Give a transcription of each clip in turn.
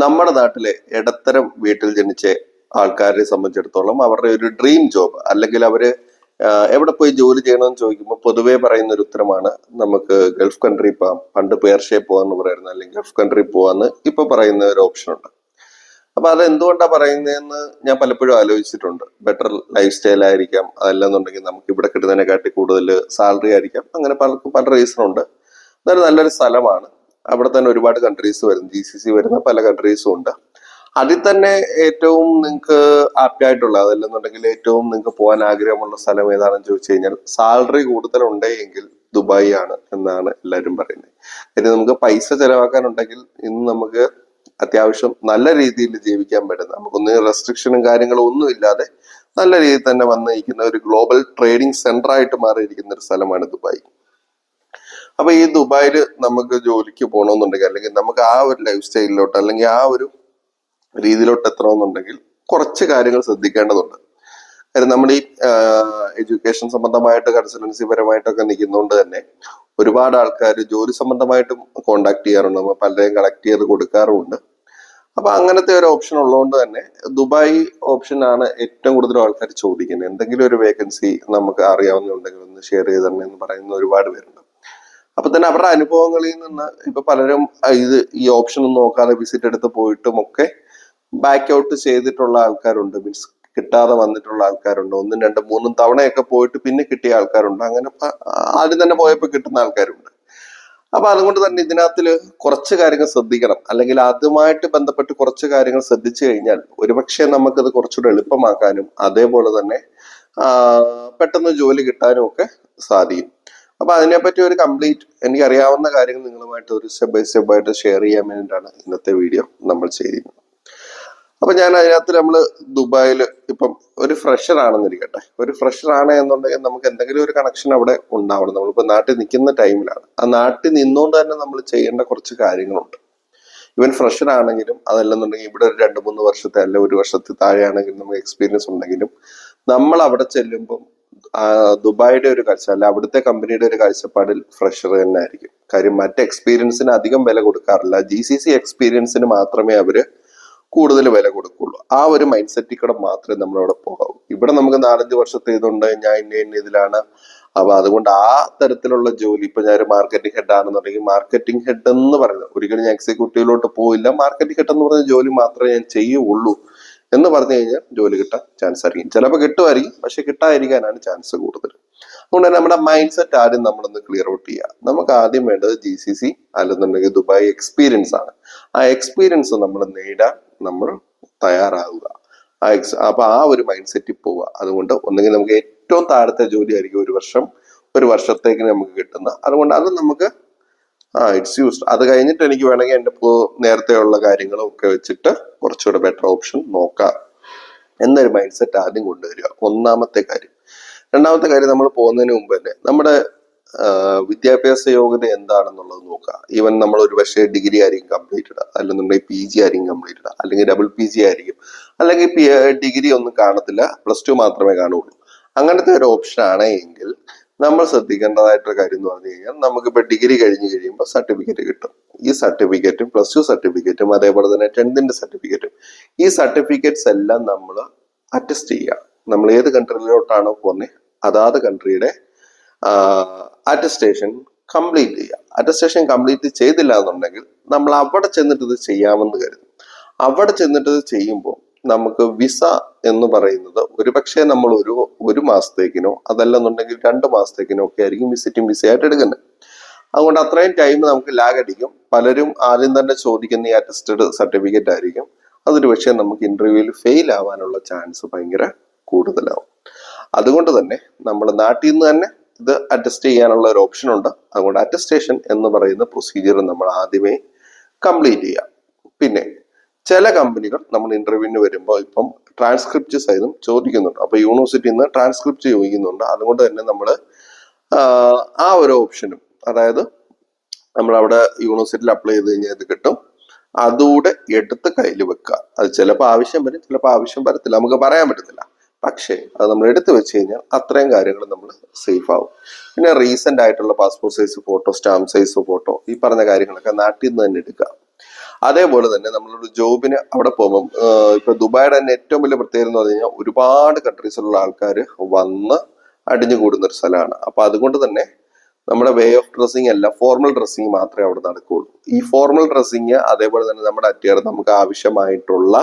നമ്മുടെ നാട്ടിലെ ഇടത്തരം വീട്ടിൽ ജനിച്ച ആൾക്കാരെ സംബന്ധിച്ചിടത്തോളം അവരുടെ ഒരു ഡ്രീം ജോബ് അല്ലെങ്കിൽ അവർ എവിടെ പോയി ജോലി ചെയ്യണമെന്ന് ചോദിക്കുമ്പോൾ പൊതുവേ പറയുന്ന ഒരു ഉത്തരമാണ് നമുക്ക് ഗൾഫ് കൺട്രി പോവാം പണ്ട് പേർഷ്യ പോവാന്ന് പറയുന്നത് അല്ലെങ്കിൽ ഗൾഫ് കൺട്രി പോവാന്ന് ഇപ്പൊ പറയുന്ന ഒരു ഓപ്ഷൻ ഉണ്ട്. അപ്പൊ അത് എന്തുകൊണ്ടാ പറയുന്നതെന്ന് ഞാൻ പലപ്പോഴും ആലോചിച്ചിട്ടുണ്ട്. ബെറ്റർ ലൈഫ് സ്റ്റൈൽ ആയിരിക്കാം അതല്ലെന്നുണ്ടെങ്കിൽ നമുക്ക് ഇവിടെ കിട്ടുന്നതിനെക്കാട്ടി കൂടുതൽ സാലറി ആയിരിക്കാം അങ്ങനെ പലർക്കും പല റീസൺ ഉണ്ട്. അതൊരു നല്ലൊരു സ്ഥലമാണ്. അവിടെ തന്നെ ഒരുപാട് കൺട്രീസ് വരുന്നു ജി സി സി വരുന്ന പല കൺട്രീസും ഉണ്ട്. അതിൽ തന്നെ ഏറ്റവും നിങ്ങൾക്ക് ആപ്റ്റായിട്ടുള്ള അതല്ലെന്നുണ്ടെങ്കിൽ ഏറ്റവും നിങ്ങൾക്ക് പോകാൻ ആഗ്രഹമുള്ള സ്ഥലം ഏതാണെന്ന് ചോദിച്ചു കഴിഞ്ഞാൽ സാലറി കൂടുതലുണ്ടെങ്കിൽ ദുബായ് ആണ് എന്നാണ് എല്ലാവരും പറയുന്നത്. പിന്നെ നമുക്ക് പൈസ ചെലവാക്കാനുണ്ടെങ്കിൽ ഇന്ന് നമുക്ക് അത്യാവശ്യം നല്ല രീതിയിൽ ജീവിക്കാൻ പറ്റുന്ന നമുക്കൊന്നും റെസ്ട്രിക്ഷനും കാര്യങ്ങളും ഒന്നും ഇല്ലാതെ നല്ല രീതിയിൽ തന്നെ വന്നിരിക്കുന്ന ഒരു ഗ്ലോബൽ ട്രേഡിംഗ് സെന്റർ ആയിട്ട് മാറിയിരിക്കുന്ന ഒരു സ്ഥലമാണ് ദുബായ്. അപ്പൊ ഈ ദുബായിൽ നമുക്ക് ജോലിക്ക് പോകണമെന്നുണ്ടെങ്കിൽ അല്ലെങ്കിൽ നമുക്ക് ആ ഒരു ലൈഫ് സ്റ്റൈലിലോട്ട് അല്ലെങ്കിൽ ആ ഒരു രീതിയിലോട്ട് എത്തണമെന്നുണ്ടെങ്കിൽ കുറച്ച് കാര്യങ്ങൾ ശ്രദ്ധിക്കേണ്ടതുണ്ട്. കാര്യം നമ്മൾ ഈ എഡ്യൂക്കേഷൻ സംബന്ധമായിട്ട് കൺസൾട്ടൻസി പരമായിട്ടൊക്കെ നിൽക്കുന്നതുകൊണ്ട് തന്നെ ഒരുപാട് ആൾക്കാർ ജോലി സംബന്ധമായിട്ടും കോണ്ടാക്ട് ചെയ്യാറുണ്ട്. നമ്മൾ പലരെയും കളക്ട് ചെയ്ത് കൊടുക്കാറുമുണ്ട്. അപ്പൊ അങ്ങനത്തെ ഒരു ഓപ്ഷൻ ഉള്ളതുകൊണ്ട് തന്നെ ദുബായ് ഓപ്ഷൻ ആണ് ഏറ്റവും കൂടുതൽ ആൾക്കാർ ചോദിക്കുന്നത്. എന്തെങ്കിലും ഒരു വേക്കൻസി നമുക്ക് അറിയാവുന്നുണ്ടെങ്കിൽ ഒന്ന് ഷെയർ ചെയ്ത് തരണേ എന്ന് പറയുന്ന ഒരുപാട് പേരുണ്ട്. അപ്പൊ തന്നെ അവരുടെ അനുഭവങ്ങളിൽ നിന്ന് ഇപ്പൊ പലരും ഇത് ഈ ഓപ്ഷൻ ഒന്നും നോക്കാതെ വിസിറ്റ് എടുത്ത് പോയിട്ടും ഒക്കെ ബാക്ക് ഔട്ട് ചെയ്തിട്ടുള്ള ആൾക്കാരുണ്ട്. മീൻസ് കിട്ടാതെ വന്നിട്ടുള്ള ആൾക്കാരുണ്ട്. ഒന്നും രണ്ടും മൂന്നും തവണയൊക്കെ പോയിട്ട് പിന്നെ കിട്ടിയ ആൾക്കാരുണ്ട്. അങ്ങനെ ആദ്യം തന്നെ പോയപ്പോൾ കിട്ടുന്ന ആൾക്കാരുണ്ട്. അപ്പൊ അതുകൊണ്ട് തന്നെ ഇതിനകത്തിൽ കുറച്ച് കാര്യങ്ങൾ ശ്രദ്ധിക്കണം. അല്ലെങ്കിൽ അതുമായിട്ട് ബന്ധപ്പെട്ട് കുറച്ച് കാര്യങ്ങൾ ശ്രദ്ധിച്ചു കഴിഞ്ഞാൽ ഒരുപക്ഷെ നമുക്കത് കുറച്ചുകൂടെ എളുപ്പമാക്കാനും അതേപോലെ തന്നെ പെട്ടെന്ന് ജോലി കിട്ടാനും ഒക്കെ സാധിക്കും. അപ്പൊ അതിനെപ്പറ്റി ഒരു കംപ്ലീറ്റ് എനിക്ക് അറിയാവുന്ന കാര്യങ്ങൾ നിങ്ങളുമായിട്ട് ഒരു സ്റ്റെപ്പ് ബൈ സ്റ്റെപ്പ് ആയിട്ട് ഷെയർ ചെയ്യാൻ വേണ്ടിയിട്ടാണ് ഇന്നത്തെ വീഡിയോ നമ്മൾ ചെയ്യുന്നത് അപ്പൊ ഞാൻ അതിനകത്ത് നമ്മൾ ദുബായിൽ ഇപ്പം ഒരു ഫ്രഷർ ആണെന്നിരിക്കട്ടെ ഒരു ഫ്രഷർ ആണ് എന്നുണ്ടെങ്കിൽ നമുക്ക് എന്തെങ്കിലും ഒരു കണക്ഷൻ അവിടെ ഉണ്ടാവണം. നമ്മളിപ്പോൾ നാട്ടിൽ നിൽക്കുന്ന ടൈമിലാണ് ആ നാട്ടിൽ നിന്നുകൊണ്ട് തന്നെ നമ്മൾ ചെയ്യേണ്ട കുറച്ച് കാര്യങ്ങളുണ്ട്. ഇവൻ ഫ്രഷർ ആണെങ്കിലും അതല്ലെന്നുണ്ടെങ്കിൽ ഇവിടെ ഒരു രണ്ട് മൂന്ന് വർഷത്തെ അല്ല ഒരു വർഷത്തെ താഴെയാണെങ്കിലും നമുക്ക് എക്സ്പീരിയൻസ് ഉണ്ടെങ്കിലും നമ്മൾ അവിടെ ചെല്ലുമ്പം ആ, ദുബായിയുടെ ഒരു കാഴ്ച അല്ല അവിടുത്തെ കമ്പനിയുടെ ഒരു കാഴ്ചപ്പാടിൽ ഫ്രഷർ തന്നെ ആയിരിക്കും. കാര്യം മറ്റ് എക്സ്പീരിയൻസിന് അധികം വില കൊടുക്കാറില്ല. ജി സി സി എക്സ്പീരിയൻസിന് മാത്രമേ അവർ കൂടുതൽ വില കൊടുക്കുള്ളൂ. ആ ഒരു മൈൻഡ് സെറ്റിൽ കൂടെ മാത്രമേ നമ്മളവിടെ പോകാവൂ. ഇവിടെ നമുക്ക് നാലഞ്ച് വർഷത്തെ ഇതുണ്ട് ഞാൻ ഇന്ന ഇന്ന ഇതിലാണ്. അപ്പൊ അതുകൊണ്ട് ആ തരത്തിലുള്ള ജോലി ഇപ്പൊ ഞാൻ ഒരു മാർക്കറ്റിംഗ് ഹെഡ് ആണെന്നുണ്ടെങ്കിൽ മാർക്കറ്റിംഗ് ഹെഡ് എന്ന് പറയുന്നത് ഒരിക്കലും ഞാൻ എക്സിക്യൂട്ടീവിലോട്ട് പോയില്ല മാർക്കറ്റിംഗ് ഹെഡ് എന്ന് പറഞ്ഞ ജോലി മാത്രമേ ഞാൻ ചെയ്യുള്ളൂ. എന്ന് പറഞ്ഞു കഴിഞ്ഞാൽ ജോലി കിട്ടാൻ ചാൻസ് ആയിരിക്കും. ചിലപ്പോൾ കിട്ടുമായിരിക്കും പക്ഷെ കിട്ടാതിരിക്കാനാണ് ചാൻസ് കൂടുതൽ. അതുകൊണ്ട് തന്നെ നമ്മുടെ മൈൻഡ് സെറ്റ് ആദ്യം നമ്മളൊന്ന് ക്ലിയർ ഔട്ട് ചെയ്യുക. നമുക്ക് ആദ്യം വേണ്ടത് ജി സി സി അല്ലെന്നുണ്ടെങ്കിൽ ദുബായ് എക്സ്പീരിയൻസ് ആണ്. ആ എക്സ്പീരിയൻസ് നമ്മൾ നേടാൻ നമ്മൾ തയ്യാറാവുക. ആ എക്സ് അപ്പൊ ആ ഒരു മൈൻഡ് സെറ്റിൽ പോവുക. അതുകൊണ്ട് ഒന്നെങ്കിൽ നമുക്ക് ഏറ്റവും താഴത്തെ ജോലി ആയിരിക്കും ഒരു വർഷം ഒരു വർഷത്തേക്ക് നമുക്ക് കിട്ടുന്ന അതുകൊണ്ട് അത് നമുക്ക് ആ ഇറ്റ്സ് യൂസ്ഡ് അത് കഴിഞ്ഞിട്ട് എനിക്ക് വേണമെങ്കിൽ എന്റെ ഇപ്പോൾ നേരത്തെ ഉള്ള കാര്യങ്ങളും ഒക്കെ വെച്ചിട്ട് കുറച്ചുകൂടെ ബെറ്റർ ഓപ്ഷൻ നോക്കാം. എന്നൊരു മൈൻഡ് സെറ്റ് ആദ്യം കൊണ്ടുവരിക. ഒന്നാമത്തെ കാര്യം. രണ്ടാമത്തെ കാര്യം നമ്മൾ പോകുന്നതിന് മുമ്പ് തന്നെ നമ്മുടെ വിദ്യാഭ്യാസ യോഗ്യത എന്താണെന്നുള്ളത് നോക്കുക. ഈവൻ നമ്മൾ ഒരു പക്ഷേ ഡിഗ്രി ആയിരിക്കും കംപ്ലീറ്റഡ് അല്ലെന്നുണ്ടെങ്കിൽ പി ജി ആയിരിക്കും കംപ്ലീറ്റഡ് അല്ലെങ്കിൽ ഡബിൾ പി ജി ആയിരിക്കും. അല്ലെങ്കിൽ ഡിഗ്രി ഒന്നും കാണത്തില്ല. പ്ലസ് ടു മാത്രമേ കാണുള്ളൂ. അങ്ങനത്തെ ഒരു ഓപ്ഷൻ ആണ് എങ്കിൽ നമ്മൾ ശ്രദ്ധിക്കേണ്ടതായിട്ടുള്ള കാര്യം എന്ന് പറഞ്ഞു കഴിഞ്ഞാൽ നമുക്കിപ്പോൾ ഡിഗ്രി കഴിഞ്ഞ് കഴിയുമ്പോൾ സർട്ടിഫിക്കറ്റ് കിട്ടും. ഈ സർട്ടിഫിക്കറ്റും പ്ലസ് ടു സർട്ടിഫിക്കറ്റും അതേപോലെ തന്നെ ടെൻത്തിന്റെ സർട്ടിഫിക്കറ്റും ഈ സർട്ടിഫിക്കറ്റ്സ് എല്ലാം നമ്മൾ അറ്റസ്റ്റ് ചെയ്യുക. നമ്മൾ ഏത് കൺട്രിയിലോട്ടാണോ പോകുന്നത് അതാത് കൺട്രിയുടെ അറ്റസ്റ്റേഷൻ കംപ്ലീറ്റ് ചെയ്യുക. അറ്റസ്റ്റേഷൻ കംപ്ലീറ്റ് ചെയ്തില്ല എന്നുണ്ടെങ്കിൽ നമ്മൾ അവിടെ ചെന്നിട്ട് ഇത് ചെയ്യാമെന്ന് കരുതും. അവിടെ ചെന്നിട്ട് ഇത് ചെയ്യുമ്പോൾ നമുക്ക് വിസ എന്ന് പറയുന്നത് ഒരുപക്ഷെ നമ്മൾ ഒരു ഒരു മാസത്തേക്കിനോ അതല്ലെന്നുണ്ടെങ്കിൽ രണ്ട് മാസത്തേക്കിനോ ഒക്കെ ആയിരിക്കും വിസിറ്റിംഗ് വിസ ആയിട്ട് എടുക്കുന്നത്. അതുകൊണ്ട് അത്രയും ടൈം നമുക്ക് ലാഗ് അടിക്കും. പലരും ആദ്യം തന്നെ ചോദിക്കുന്ന ഈ അറ്റസ്റ്റഡ് സർട്ടിഫിക്കറ്റ് ആയിരിക്കും. അതൊരു പക്ഷേ നമുക്ക് ഇന്റർവ്യൂവിൽ ഫെയിൽ ആവാനുള്ള ചാൻസ് ഭയങ്കര കൂടുതലാവും. അതുകൊണ്ട് തന്നെ നമ്മൾ നാട്ടിൽ നിന്ന് തന്നെ ഇത് അഡ്ജസ്റ്റ് ചെയ്യാനുള്ള ഒരു ഓപ്ഷൻ ഉണ്ട്. അതുകൊണ്ട് അറ്റസ്റ്റേഷൻ എന്ന് പറയുന്ന പ്രൊസീജിയർ നമ്മൾ ആദ്യമേ കംപ്ലീറ്റ് ചെയ്യാം. പിന്നെ ചില കമ്പനികൾ നമ്മൾ ഇന്റർവ്യൂവിന് വരുമ്പോൾ ഇപ്പം ട്രാൻസ്ക്രിപ്റ്റ് സൈതും ചോദിക്കുന്നുണ്ട്. അപ്പൊ യൂണിവേഴ്സിറ്റിയിൽ നിന്ന് ട്രാൻസ്ക്രിപ്റ്റ് ചോദിക്കുന്നുണ്ട്. അതുകൊണ്ട് തന്നെ നമ്മൾ ആ ഒരു ഓപ്ഷനും അതായത് നമ്മൾ അവിടെ യൂണിവേഴ്സിറ്റിയിൽ അപ്ലൈ ചെയ്ത് കഴിഞ്ഞാൽ ഇത് കിട്ടും. അതുകൂടെ എടുത്ത് കയ്യിൽ വെക്കുക. അത് ചിലപ്പോൾ ആവശ്യം വരും ചിലപ്പോൾ ആവശ്യം വരത്തില്ല. നമുക്ക് പറയാൻ പറ്റത്തില്ല. പക്ഷേ അത് നമ്മൾ എടുത്തു വെച്ച് കഴിഞ്ഞാൽ അത്രയും കാര്യങ്ങൾ നമ്മൾ സേഫ് ആവും. പിന്നെ റീസെന്റ് ആയിട്ടുള്ള passport size photo stamp size photo ഈ പറഞ്ഞ കാര്യങ്ങളൊക്കെ നാട്ടിൽ നിന്ന് തന്നെ എടുക്കുക. അതേപോലെ തന്നെ നമ്മളൊരു ജോബിന് അവിടെ പോകുമ്പോൾ ഇപ്പൊ ദുബായുടെ തന്നെ ഏറ്റവും വലിയ പ്രത്യേകത എന്ന് പറഞ്ഞു കഴിഞ്ഞാൽ ഒരുപാട് കൺട്രീസിലുള്ള ആൾക്കാർ വന്ന് അടിഞ്ഞു കൂടുന്ന ഒരു സ്ഥലമാണ്. അപ്പൊ അതുകൊണ്ട് തന്നെ നമ്മുടെ വേ ഓഫ് ഡ്രസ്സിങ് അല്ല ഫോർമൽ ഡ്രസ്സിങ് മാത്രമേ അവിടെ നടക്കുകയുള്ളൂ. ഈ ഫോർമൽ ഡ്രസ്സിങ് അതേപോലെ തന്നെ നമ്മുടെ അറ്റിയർ നമുക്ക് ആവശ്യമായിട്ടുള്ള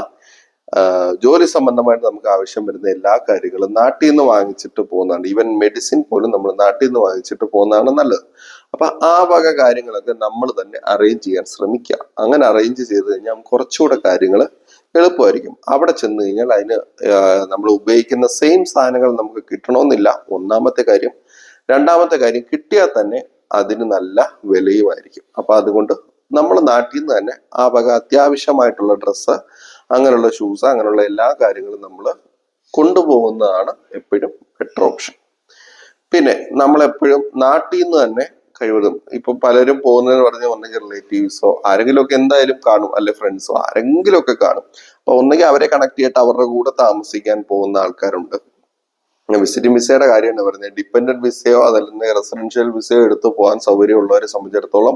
ജോലി സംബന്ധമായിട്ട് നമുക്ക് ആവശ്യം വരുന്ന എല്ലാ കാര്യങ്ങളും നാട്ടിൽ നിന്ന് വാങ്ങിച്ചിട്ട് പോകുന്നതാണ്. ഈവൻ മെഡിസിൻ പോലും നമ്മൾ നാട്ടിൽ നിന്ന് വാങ്ങിച്ചിട്ട് പോകുന്നതാണ് നല്ലത്. അപ്പൊ ആ വക കാര്യങ്ങളൊക്കെ നമ്മൾ തന്നെ അറേഞ്ച് ചെയ്യാൻ ശ്രമിക്കുക. അങ്ങനെ അറേഞ്ച് ചെയ്ത് കഴിഞ്ഞാൽ കുറച്ചുകൂടെ കാര്യങ്ങൾ എളുപ്പമായിരിക്കും. അവിടെ ചെന്ന് കഴിഞ്ഞാൽ അതിന് നമ്മൾ ഉപയോഗിക്കുന്ന സെയിം സാധനങ്ങൾ നമുക്ക് കിട്ടണമെന്നില്ല. ഒന്നാമത്തെ കാര്യം. രണ്ടാമത്തെ കാര്യം കിട്ടിയാൽ തന്നെ അതിന് നല്ല വിലയുമായിരിക്കും. അപ്പൊ അതുകൊണ്ട് നമ്മൾ നാട്ടിൽ നിന്ന് തന്നെ ആ വക അത്യാവശ്യമായിട്ടുള്ള ഡ്രസ്സ് അങ്ങനെയുള്ള ഷൂസ് അങ്ങനെയുള്ള എല്ലാ കാര്യങ്ങളും നമ്മൾ കൊണ്ടുപോകുന്നതാണ് എപ്പോഴും ബെറ്റർ ഓപ്ഷൻ പിന്നെ നമ്മളെപ്പോഴും നാട്ടിൽ നിന്ന് തന്നെ കഴിവതും ഇപ്പൊ പലരും പോകുന്നതെന്ന് പറഞ്ഞ ഒന്നെങ്കിൽ റിലേറ്റീവ്സോ ആരെങ്കിലും ഒക്കെ എന്തായാലും കാണും അല്ലെ ഫ്രണ്ട്സോ ആരെങ്കിലും ഒക്കെ കാണും. അപ്പൊ ഒന്നെങ്കിൽ അവരെ കണക്ട് ചെയ്തിട്ട് അവരുടെ കൂടെ താമസിക്കാൻ പോകുന്ന ആൾക്കാരുണ്ട്. വിസിറ്റിംഗ് വിസയുടെ കാര്യമാണ് പറയുന്നത് ഡിപ്പെൻഡന്റ് വിസയോ അതല്ലെങ്കിൽ റെസിഡൻഷ്യൽ വിസയോ എടുത്തു പോകാൻ സൗകര്യമുള്ളവരെ സംബന്ധിച്ചിടത്തോളം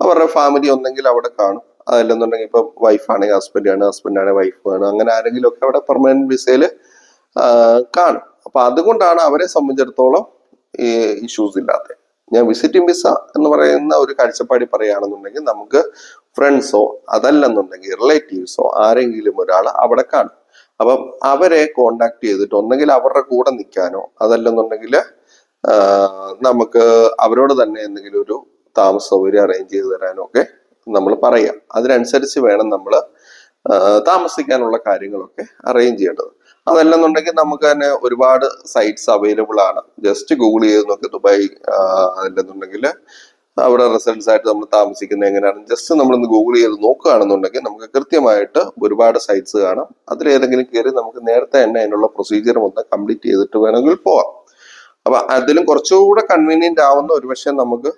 അവരുടെ ഫാമിലി ഒന്നെങ്കിൽ അവിടെ കാണും. അതല്ലെന്നുണ്ടെങ്കിൽ ഇപ്പൊ വൈഫാണെങ്കിൽ ഹസ്ബൻഡ് ആണ് ഹസ്ബൻഡ് ആണെങ്കിൽ വൈഫ് ആണ്. അങ്ങനെ ആരെങ്കിലും ഒക്കെ അവിടെ പെർമനന്റ് വിസയിൽ കാണും. അപ്പൊ അതുകൊണ്ടാണ് അവരെ സംബന്ധിച്ചിടത്തോളം ഈ ഇഷ്യൂസ് ഇല്ലാത്തത് ഞാൻ വിസിറ്റിംഗ് വിസ എന്ന് പറയുന്ന ഒരു കാഴ്ചപ്പാടി പറയുകയാണെന്നുണ്ടെങ്കിൽ നമുക്ക് ഫ്രണ്ട്സോ അതല്ലെന്നുണ്ടെങ്കിൽ റിലേറ്റീവ്സോ ആരെങ്കിലും ഒരാൾ അവിടെ കാണും. അപ്പം അവരെ കോണ്ടാക്ട് ചെയ്തിട്ട് ഒന്നെങ്കിൽ അവരുടെ കൂടെ നിൽക്കാനോ അതല്ലെന്നുണ്ടെങ്കിൽ നമുക്ക് അവരോട് തന്നെ എന്തെങ്കിലും ഒരു താമസ സൗകര്യം അറേഞ്ച് ചെയ്ത് തരാനോ ഒക്കെ നമ്മൾ പറയാം. അതിനനുസരിച്ച് വേണം നമ്മൾ താമസിക്കാനുള്ള കാര്യങ്ങളൊക്കെ അറേഞ്ച് ചെയ്യേണ്ടത്. അതല്ലെന്നുണ്ടെങ്കിൽ നമുക്ക് തന്നെ ഒരുപാട് സൈറ്റ്സ് അവൈലബിൾ ആണ്. ജസ്റ്റ് ഗൂഗിൾ ചെയ്ത് നോക്കി ദുബായ് ആ, അതല്ലെന്നുണ്ടെങ്കിൽ അവിടെ റെസിഡൻസ് ആയിട്ട് നമ്മൾ താമസിക്കുന്നത് എങ്ങനെയാണ് ജസ്റ്റ് നമ്മളൊന്ന് ഗൂഗിൾ ചെയ്ത് നോക്കുകയാണെന്നുണ്ടെങ്കിൽ നമുക്ക് കൃത്യമായിട്ട് ഒരുപാട് സൈറ്റ്സ് കാണാം. അതിലേതെങ്കിലും കയറി നമുക്ക് നേരത്തെ തന്നെ അതിനുള്ള പ്രൊസീജിയർ ഒന്ന് കംപ്ലീറ്റ് ചെയ്തിട്ട് വേണമെങ്കിൽ പോവാം. അപ്പൊ അതിലും കുറച്ചുകൂടെ കൺവീനിയന്റ് ആവുന്ന ഒരുപക്ഷെ നമുക്ക്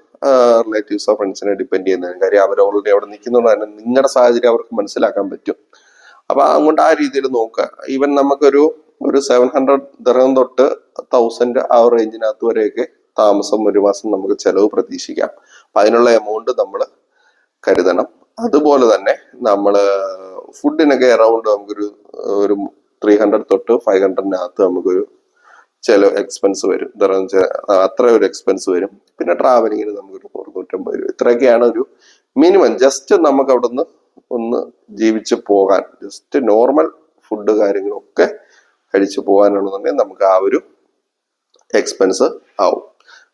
റിലേറ്റീവ്സോ ഫ്രണ്ട്സിനെ ഡിപ്പെൻഡ് ചെയ്യുന്നതിന് കാര്യം അവർ ഓൾറെഡി അവിടെ നിൽക്കുന്നതുകൊണ്ട് തന്നെ നിങ്ങളുടെ സാഹചര്യം അവർക്ക് മനസ്സിലാക്കാൻ പറ്റും. അപ്പൊ അതുകൊണ്ട് ആ രീതിയിൽ നോക്കുക. ഈവൻ നമുക്കൊരു ഒരു സെവൻ ഹൺഡ്രഡ് ദറം തൊട്ട് തൗസൻഡ് ആ റേഞ്ചിനകത്ത് വരെയൊക്കെ താമസം ഒരു മാസം നമുക്ക് ചെലവ് പ്രതീക്ഷിക്കാം. അപ്പൊ അതിനുള്ള എമൗണ്ട് നമ്മൾ കരുതണം. അതുപോലെ തന്നെ നമ്മൾ ഫുഡിനൊക്കെ അറൗണ്ട് നമുക്കൊരു ഒരു ത്രീ ഹൺഡ്രഡ് തൊട്ട് ഫൈവ് ഹൺഡ്രഡിനകത്ത് നമുക്കൊരു ചില എക്സ്പെൻസ് വരും. അത്ര ഒരു എക്സ്പെൻസ് വരും. പിന്നെ ട്രാവലിങ്ങിന് നമുക്കൊരു നൂറ്റമ്പത് രൂപ. ഇത്രയൊക്കെയാണ് ഒരു മിനിമം ജസ്റ്റ് നമുക്ക് അവിടെ നിന്ന് ഒന്ന് ജീവിച്ച് പോകാൻ ജസ്റ്റ് നോർമൽ ഫുഡ് കാര്യങ്ങളൊക്കെ കഴിച്ചു പോകാനാണെന്നുണ്ടെങ്കിൽ നമുക്ക് ആ ഒരു എക്സ്പെൻസ് ആവും.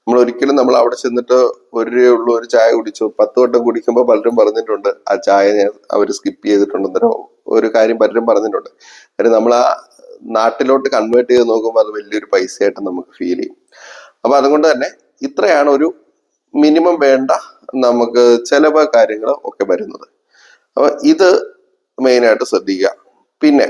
നമ്മൾ ഒരിക്കലും നമ്മൾ അവിടെ ചെന്നിട്ട് ഒരു രൂപയുള്ള ഒരു ചായ കുടിച്ചു. പത്ത് വട്ടം കുടിക്കുമ്പോൾ പലരും പറഞ്ഞിട്ടുണ്ട് ആ ചായ ഞാൻ അവർ സ്കിപ്പ് ചെയ്തിട്ടുണ്ടെന്നോ ഒരു കാര്യം പലരും പറഞ്ഞിട്ടുണ്ട്. കാര്യം നമ്മൾ ആ നാട്ടിലോട്ട് കൺവേർട്ട് ചെയ്ത് നോക്കുമ്പോൾ അത് വലിയൊരു പൈസയായിട്ട് നമുക്ക് ഫീൽ ചെയ്യും. അപ്പൊ അതുകൊണ്ട് തന്നെ ഇത്രയാണ് ഒരു മിനിമം വേണ്ട നമുക്ക് ചെലവ് കാര്യങ്ങൾ ഒക്കെ വരുന്നത്. അപ്പൊ ഇത് മെയിനായിട്ട് ശ്രദ്ധിക്കുക. പിന്നെ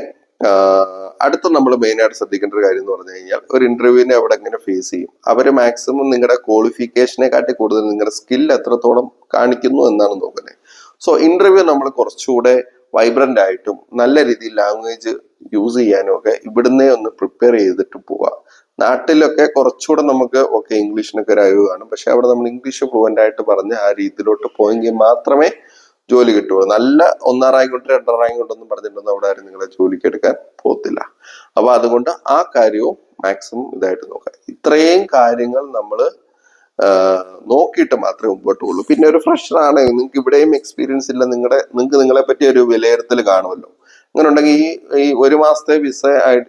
അടുത്ത നമ്മൾ മെയിനായിട്ട് ശ്രദ്ധിക്കേണ്ട ഒരു കാര്യം എന്ന് പറഞ്ഞു കഴിഞ്ഞാൽ ഒരു ഇന്റർവ്യൂവിനെ അവിടെ എങ്ങനെ ഫേസ് ചെയ്യും? അവർ മാക്സിമം നിങ്ങളുടെ ക്വാളിഫിക്കേഷനെ കാട്ടി കൂടുതൽ നിങ്ങളുടെ സ്കിൽ എത്രത്തോളം കാണിക്കുന്നു എന്നാണ് നോക്കുന്നത്. സോ ഇന്റർവ്യൂ നമ്മൾ കുറച്ചുകൂടെ വൈബ്രന്റ് ആയിട്ടും നല്ല രീതിയിൽ ലാംഗ്വേജ് യൂസ് ചെയ്യാനും ഒക്കെ ഇവിടുന്നേ ഒന്ന് പ്രിപ്പയർ ചെയ്തിട്ട് പോവാം. നാട്ടിലൊക്കെ കുറച്ചുകൂടെ നമുക്ക് ഓക്കെ ഇംഗ്ലീഷിനൊക്കെ ഒരു അയവ് കാണും. പക്ഷെ അവിടെ നമ്മൾ ഇംഗ്ലീഷ് ഫ്ലുവന്റ് ആയിട്ട് പറഞ്ഞ് ആ രീതിയിലോട്ട് പോയെങ്കിൽ മാത്രമേ ജോലി കിട്ടുള്ളൂ നല്ല ഒന്നാം റാങ്ക് കൊണ്ട് രണ്ടാം റാങ്ക് കൊണ്ടൊന്നും പറഞ്ഞിട്ടൊന്നും അവിടെ ആരും നിങ്ങളെ ജോലിക്ക് എടുക്കാൻ പോകത്തില്ല. അപ്പൊ അതുകൊണ്ട് ആ കാര്യവും മാക്സിമം ഇതായിട്ട് നോക്കാം. ഇത്രയും കാര്യങ്ങൾ നമ്മൾ നോക്കിയിട്ട് മാത്രമേ മുമ്പോട്ട് പോകുള്ളൂ പിന്നെ ഒരു ഫ്രഷറാണ് നിങ്ങൾക്ക് ഇവിടെയും എക്സ്പീരിയൻസ് ഇല്ല. നിങ്ങളുടെ നിങ്ങൾക്ക് നിങ്ങളെ പറ്റി ഒരു വിലയിരുത്തൽ കാണുമല്ലോ. അങ്ങനെ ഉണ്ടെങ്കിൽ ഈ ഈ ഒരു മാസത്തെ വിസ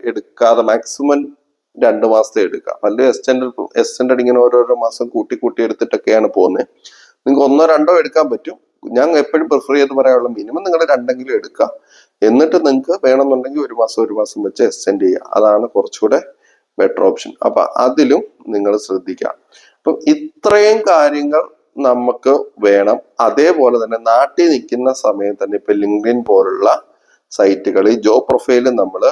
എടുക്കാതെ മാക്സിമം രണ്ട് മാസത്തെ എടുക്കാം പലരും എക്സ്റ്റൻഡ് എക്സ്റ്റൻഡ് ഇങ്ങനെ ഓരോരോ മാസം കൂട്ടി കൂട്ടി എടുത്തിട്ടൊക്കെയാണ് പോകുന്നത്. നിങ്ങൾക്ക് ഒന്നോ രണ്ടോ എടുക്കാൻ പറ്റും. ഞാൻ എപ്പോഴും പ്രിഫർ ചെയ്ത് പറയാനുള്ള മിനിമം നിങ്ങൾ രണ്ടെങ്കിലും എടുക്കുക. എന്നിട്ട് നിങ്ങൾക്ക് വേണമെന്നുണ്ടെങ്കിൽ ഒരു മാസം ഒരു മാസം വെച്ച് എക്സ്റ്റെൻഡ് ചെയ്യുക. അതാണ് കുറച്ചുകൂടെ ബെറ്റർ ഓപ്ഷൻ അപ്പൊ അതിലും നിങ്ങൾ ശ്രദ്ധിക്കുക. അപ്പം ഇത്രയും കാര്യങ്ങൾ നമുക്ക് വേണം. അതേപോലെ തന്നെ നാട്ടിൽ നിൽക്കുന്ന സമയം തന്നെ ഇപ്പൊ ലിങ്ക്ഡിൻ പോലുള്ള സൈറ്റുകളിൽ ജോബ് പ്രൊഫൈൽ നമ്മൾ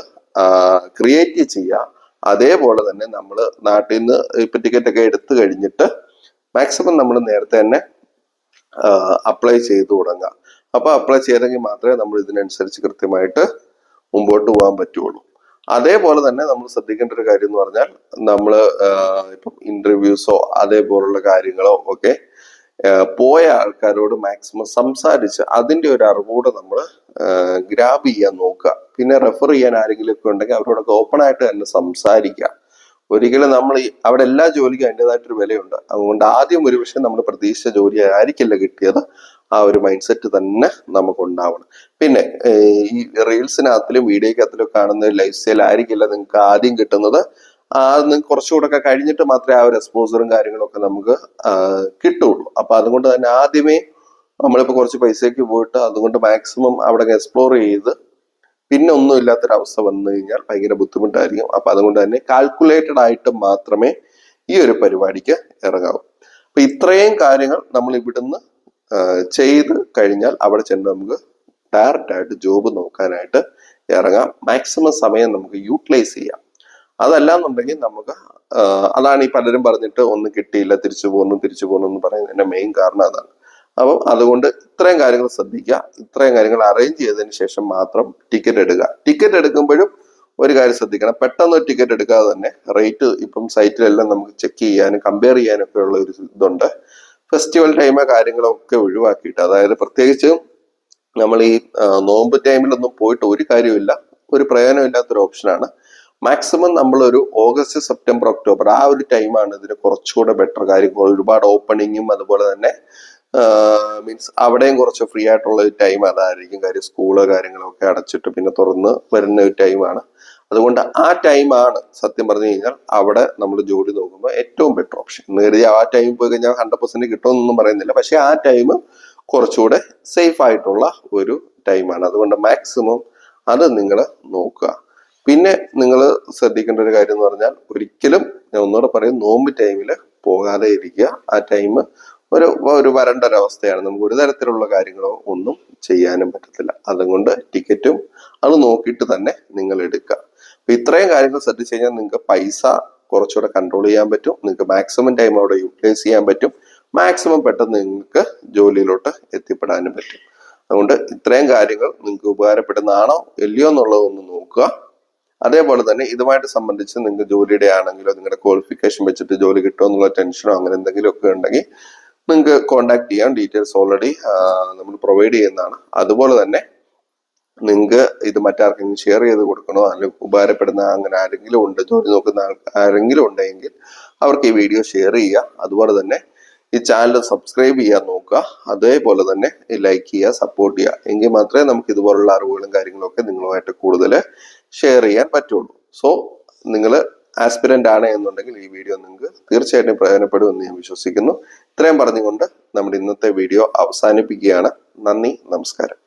ക്രിയേറ്റ് ചെയ്യുക അതേപോലെ തന്നെ നമ്മൾ നാട്ടിൽ നിന്ന് ഇപ്പൊ ടിക്കറ്റ് ഒക്കെ എടുത്തു കഴിഞ്ഞിട്ട് മാക്സിമം നമ്മൾ നേരത്തെ തന്നെ അപ്ലൈ ചെയ്തു തുടങ്ങാം. അപ്പൊ അപ്ലൈ ചെയ്തെങ്കിൽ മാത്രമേ നമ്മൾ ഇതിനനുസരിച്ച് കൃത്യമായിട്ട് മുമ്പോട്ട് പോകാൻ പറ്റുള്ളൂ. അതേപോലെ തന്നെ നമ്മൾ ശ്രദ്ധിക്കേണ്ട ഒരു കാര്യം എന്ന് പറഞ്ഞാൽ നമ്മൾ ഇപ്പം ഇന്റർവ്യൂസോ അതേപോലുള്ള കാര്യങ്ങളോ ഒക്കെ പോയ ആൾക്കാരോട് മാക്സിമം സംസാരിച്ച് അതിന്റെ ഒരു അറിവോട് നമ്മൾ ഗ്രാബ് ചെയ്യാൻ നോക്കുക. പിന്നെ റെഫർ ചെയ്യാൻ ആരെങ്കിലും ഒക്കെ ഉണ്ടെങ്കിൽ അവരോടൊക്കെ ഓപ്പൺ ആയിട്ട് തന്നെ സംസാരിക്കുക. ഒരിക്കലും നമ്മൾ അവിടെ എല്ലാ ജോലിക്കും അതിന്റെതായിട്ടൊരു വിലയുണ്ട്. അതുകൊണ്ട് ആദ്യം ഒരു പക്ഷേ നമ്മൾ പ്രതീക്ഷിച്ച ജോലി ആയിരിക്കില്ല കിട്ടിയത്. ആ ഒരു മൈൻഡ് സെറ്റ് തന്നെ നമുക്ക് ഉണ്ടാവണം. പിന്നെ ഈ റീൽസിനകത്തിലും വീഡിയോക്കകത്തിലും കാണുന്ന ലൈഫ് സ്റ്റൈൽ ആയിരിക്കില്ല നിങ്ങൾക്ക് ആദ്യം കിട്ടുന്നത്. നിങ്ങൾക്ക് കുറച്ചുകൂടെ കഴിഞ്ഞിട്ട് മാത്രമേ ആ ഒരു എക്സ്പോസറും കാര്യങ്ങളൊക്കെ നമുക്ക് കിട്ടുള്ളൂ അപ്പൊ അതുകൊണ്ട് തന്നെ ആദ്യമേ നമ്മളിപ്പോ കുറച്ച് പൈസയ്ക്ക് പോയിട്ട് അതുകൊണ്ട് മാക്സിമം അവിടെ എക്സ്പ്ലോർ ചെയ്ത് പിന്നെ ഒന്നും ഇല്ലാത്തൊരവസ്ഥ വന്നു കഴിഞ്ഞാൽ ഭയങ്കര ബുദ്ധിമുട്ടായിരിക്കും. അപ്പൊ അതുകൊണ്ട് തന്നെ കാൽക്കുലേറ്റഡ് ആയിട്ട് മാത്രമേ ഈ ഒരു പരിപാടിക്ക് ഇറങ്ങാവൂ. അപ്പൊ ഇത്രയും കാര്യങ്ങൾ നമ്മൾ ഇവിടുന്ന് ചെയ്ത് കഴിഞ്ഞാൽ അവിടെ ചെന്ന് നമുക്ക് ഡയറക്റ്റ് ആയിട്ട് ജോബ് നോക്കാനായിട്ട് ഇറങ്ങാം. മാക്സിമം സമയം നമുക്ക് യൂട്ടിലൈസ് ചെയ്യാം. അതല്ല എന്നുണ്ടെങ്കിൽ നമുക്ക് അതാണ് ഈ പലരും പറഞ്ഞിട്ട് ഒന്നും കിട്ടിയില്ല തിരിച്ചു പോകുന്നു തിരിച്ചു പോകുന്നു എന്ന് പറയുന്നതിന്റെ മെയിൻ കാരണം അതാണ്. അപ്പം അതുകൊണ്ട് ഇത്രയും കാര്യങ്ങൾ ശ്രദ്ധിക്കുക ഇത്രയും കാര്യങ്ങൾ അറേഞ്ച് ചെയ്തതിന് ശേഷം മാത്രം ടിക്കറ്റ് എടുക്കുക. ടിക്കറ്റ് എടുക്കുമ്പോഴും ഒരു കാര്യം ശ്രദ്ധിക്കണം പെട്ടെന്ന് ഒരു ടിക്കറ്റ് എടുക്കാതെ തന്നെ റേറ്റ് ഇപ്പം സൈറ്റിലെല്ലാം നമുക്ക് ചെക്ക് ചെയ്യാനും കമ്പയർ ചെയ്യാനും ഒക്കെ ഉള്ള ഒരു ഇതുണ്ട്. ഫെസ്റ്റിവൽ ടൈമ് കാര്യങ്ങളൊക്കെ ഒഴിവാക്കിയിട്ട് അതായത് പ്രത്യേകിച്ച് നമ്മൾ ഈ നോമ്പ് ടൈമിലൊന്നും പോയിട്ട് ഒരു കാര്യമില്ല ഒരു പ്രയോജനമില്ലാത്തൊരു ഓപ്ഷനാണ് മാക്സിമം നമ്മളൊരു ഓഗസ്റ്റ് സെപ്റ്റംബർ ഒക്ടോബർ ആ ഒരു ടൈമാണ് ഇതിന് കുറച്ചുകൂടെ ബെറ്റർ കാര്യം. ഒരുപാട് ഓപ്പണിങ്ങും അതുപോലെ തന്നെ മീൻസ് അവിടെയും കുറച്ച് ഫ്രീ ആയിട്ടുള്ള ഒരു ടൈം അതായിരിക്കും. കാര്യം സ്കൂൾ കാര്യങ്ങളൊക്കെ അടച്ചിട്ട് പിന്നെ തുറന്ന് വരുന്ന ഒരു ടൈമാണ് അതുകൊണ്ട് ആ ടൈമാണ് സത്യം പറഞ്ഞു കഴിഞ്ഞാൽ അവിടെ നമ്മൾ ജോലി നോക്കുമ്പോൾ ഏറ്റവും ബെറ്റർ ഓപ്ഷൻ എന്ന് കരുതി ആ ടൈം പോയി കഴിഞ്ഞാൽ ഹൺഡ്രഡ് പെർസെന്റ് കിട്ടുമെന്നൊന്നും പറയുന്നില്ല. പക്ഷേ ആ ടൈം കുറച്ചുകൂടെ സേഫ് ആയിട്ടുള്ള ഒരു ടൈമാണ് അതുകൊണ്ട് മാക്സിമം അത് നിങ്ങൾ നോക്കുക. പിന്നെ ശ്രദ്ധിക്കേണ്ട ഒരു കാര്യം എന്ന് പറഞ്ഞാൽ ഒരിക്കലും ഞാൻ ഒന്നുകൂടെ പറയും നോമ്പ് ടൈമിൽ പോകാതെ ഇരിക്കുക. ആ ടൈം ഒരു ഒരു വരണ്ട ഒരവസ്ഥയാണ് നമുക്ക് ഒരു തരത്തിലുള്ള കാര്യങ്ങളോ ഒന്നും ചെയ്യാനും പറ്റത്തില്ല. അതുകൊണ്ട് ടിക്കറ്റും അത് നോക്കിയിട്ട് തന്നെ നിങ്ങൾ എടുക്കുക. അപ്പൊ ഇത്രയും കാര്യങ്ങൾ ശ്രദ്ധിച്ചു കഴിഞ്ഞാൽ നിങ്ങൾക്ക് പൈസ കുറച്ചുകൂടെ കൺട്രോൾ ചെയ്യാൻ പറ്റും. നിങ്ങൾക്ക് മാക്സിമം ടൈം അവിടെ യൂട്ടിലൈസ് ചെയ്യാൻ പറ്റും. മാക്സിമം പെട്ടെന്ന് നിങ്ങൾക്ക് ജോലിയിലോട്ട് എത്തിപ്പെടാനും പറ്റും. അതുകൊണ്ട് ഇത്രയും കാര്യങ്ങൾ നിങ്ങൾക്ക് ഉപകാരപ്പെടുന്നതാണോ ഇല്ലയോ എന്നുള്ളതൊന്ന് നോക്കുക. അതേപോലെ തന്നെ ഇതുമായിട്ട് സംബന്ധിച്ച് നിങ്ങൾക്ക് ജോലിയുടെ ആണെങ്കിലോ നിങ്ങളുടെ ക്വാളിഫിക്കേഷൻ വെച്ചിട്ട് ജോലി കിട്ടുമോ എന്നുള്ള ടെൻഷനോ അങ്ങനെ എന്തെങ്കിലും ഒക്കെ ഉണ്ടെങ്കിൽ നിങ്ങൾക്ക് കോൺടാക്ട് ചെയ്യാം. ഡീറ്റെയിൽസ് ഓൾറെഡി നമ്മൾ പ്രൊവൈഡ് ചെയ്യുന്നതാണ്. അതുപോലെ തന്നെ നിങ്ങൾക്ക് ഇത് മറ്റാർക്കെങ്കിലും ഷെയർ ചെയ്ത് കൊടുക്കണോ അല്ലെങ്കിൽ ഉപകാരപ്പെടുന്ന അങ്ങനെ ആരെങ്കിലും ഉണ്ട് ജോലി നോക്കുന്ന ആരെങ്കിലും ഉണ്ടെങ്കിൽ അവർക്ക് ഈ വീഡിയോ ഷെയർ ചെയ്യുക. അതുപോലെ തന്നെ ഈ ചാനൽ സബ്സ്ക്രൈബ് ചെയ്യാൻ നോക്കുക. അതേപോലെ തന്നെ ലൈക്ക് ചെയ്യുക സപ്പോർട്ട് ചെയ്യുക. എങ്കിൽ മാത്രമേ നമുക്ക് ഇതുപോലുള്ള അറിവുകളും കാര്യങ്ങളൊക്കെ നിങ്ങളുമായിട്ട് കൂടുതൽ ഷെയർ ചെയ്യാൻ പറ്റുള്ളൂ. സോ നിങ്ങൾ ആസ്പിരന്റ് ആണ് എന്നുണ്ടെങ്കിൽ ഈ വീഡിയോ നിങ്ങൾക്ക് തീർച്ചയായിട്ടും പ്രയോജനപ്പെടുമെന്ന് ഞാൻ വിശ്വസിക്കുന്നു. ഇത്രയും പറഞ്ഞുകൊണ്ട് നമ്മുടെ ഇന്നത്തെ വീഡിയോ അവസാനിപ്പിക്കുകയാണ്. നന്ദി നമസ്കാരം.